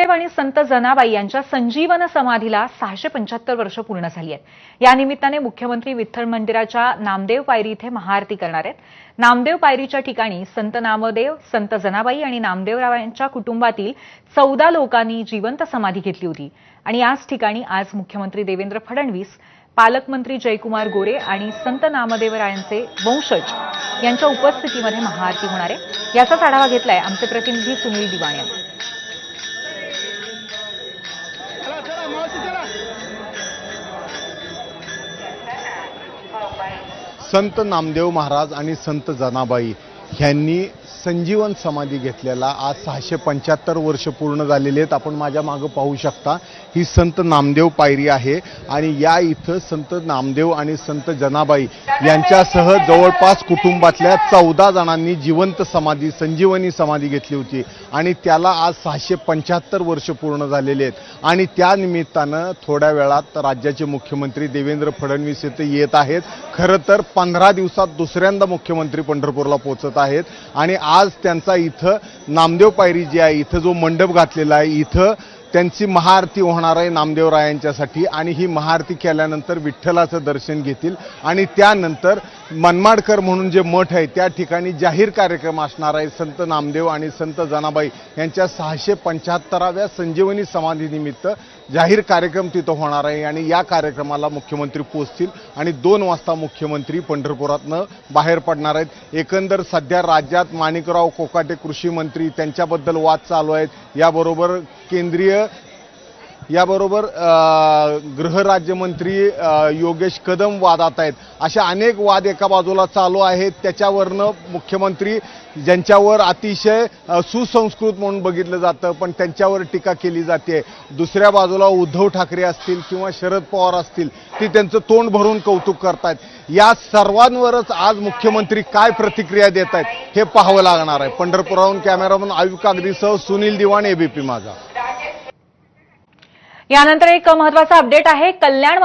नामदेव आणि संत जनाबाई यांच्या संजीवन समाधीला सहाशे पंच्याहत्तर वर्ष पूर्ण झाली आहेत. या निमित्ताने मुख्यमंत्री विठ्ठल मंदिराच्या नामदेव पायरी इथे महाआरती करणार आहेत. नामदेव पायरीच्या ठिकाणी संत नामदेव संत जनाबाई आणि नामदेवराव यांच्या कुटुंबातील चौदा लोकांनी जिवंत समाधी घेतली होती. आणि याच ठिकाणी आज मुख्यमंत्री देवेंद्र फडणवीस पालकमंत्री जयकुमार गोरे आणि संत नामदेवरायांचे वंशज यांच्या उपस्थितीमध्ये महाआरती होणार आहे. याचाच आढावा घेतलाय आमचे प्रतिनिधी सुनील दिवाण. यांनी संत नामदेव महाराज आणि संत जनाबाई ह्यांनी संजीवन समाधी घेतलेला आज सहाशे पंच्याहत्तर वर्ष पूर्ण झालेले आहेत. आपण माझ्या मागं पाहू शकता ही संत नामदेव पायरी आहे. आणि या इथं संत नामदेव आणि संत जनाबाई यांच्यासह जवळपास कुटुंबातल्या चौदा जणांनी जिवंत समाधी संजीवनी समाधी घेतली होती. आणि त्याला आज सहाशे पंच्याहत्तर वर्ष पूर्ण झालेले आहेत. आणि त्या निमित्तानं थोड्या वेळात राज्याचे मुख्यमंत्री देवेंद्र फडणवीस येथे येत आहेत. खरं तर पंधरा दिवसात दुसऱ्यांदा मुख्यमंत्री पंढरपूरला पोहोचत आहेत. आणि आज त्यांचा इथं नामदेव पायरी जी आहे इथं जो मंडप घातलेला आहे इथं त्यांची महाआरती होणार आहे नामदेवरायांच्यासाठी आणि ही महाआरती केल्यानंतर विठ्ठलाचं दर्शन घेतील. आणि त्यानंतर मनमाडकर म्हणून जे मठ आहे त्या ठिकाणी जाहीर कार्यक्रम असणार आहे संत नामदेव आणि संत जनाबाई यांच्या सहाशे पंच्याहत्तराव्या संजीवनी समाधीनिमित्त जाहीर कार्यक्रम तिथं होणार आहे आणि या कार्यक्रमाला मुख्यमंत्री पोचतील आणि दोन वाजता मुख्यमंत्री पंढरपुरातनं बाहेर पडणार आहेत. एकंदर सध्या राज्यात माणिकराव कोकाटे कृषी मंत्री त्यांच्याबद्दल वाद चालू आहेत. याबरोबर केंद्रीय याबरोबर गृहराज्यमंत्री योगेश कदम वादात आहेत. अशा अनेक वाद एका बाजूला चालू आहेत. त्याच्यावरनं मुख्यमंत्री ज्यांच्यावर अतिशय सुसंस्कृत म्हणून बघितलं जातं पण त्यांच्यावर टीका केली जाते. दुसऱ्या बाजूला उद्धव ठाकरे असतील किंवा शरद पवार असतील ती त्यांचं तोंड भरून कौतुक करतायत. या सर्वांवरच आज मुख्यमंत्री काय प्रतिक्रिया देत आहेत हे पाहावं लागणार आहे. पंढरपुराहून कॅमेरामन आयुक्त कागदीसह सुनील दिवाण एबीपी माझा. यानंतर एक महत्त्वाचा अपडेट आहे कल्याण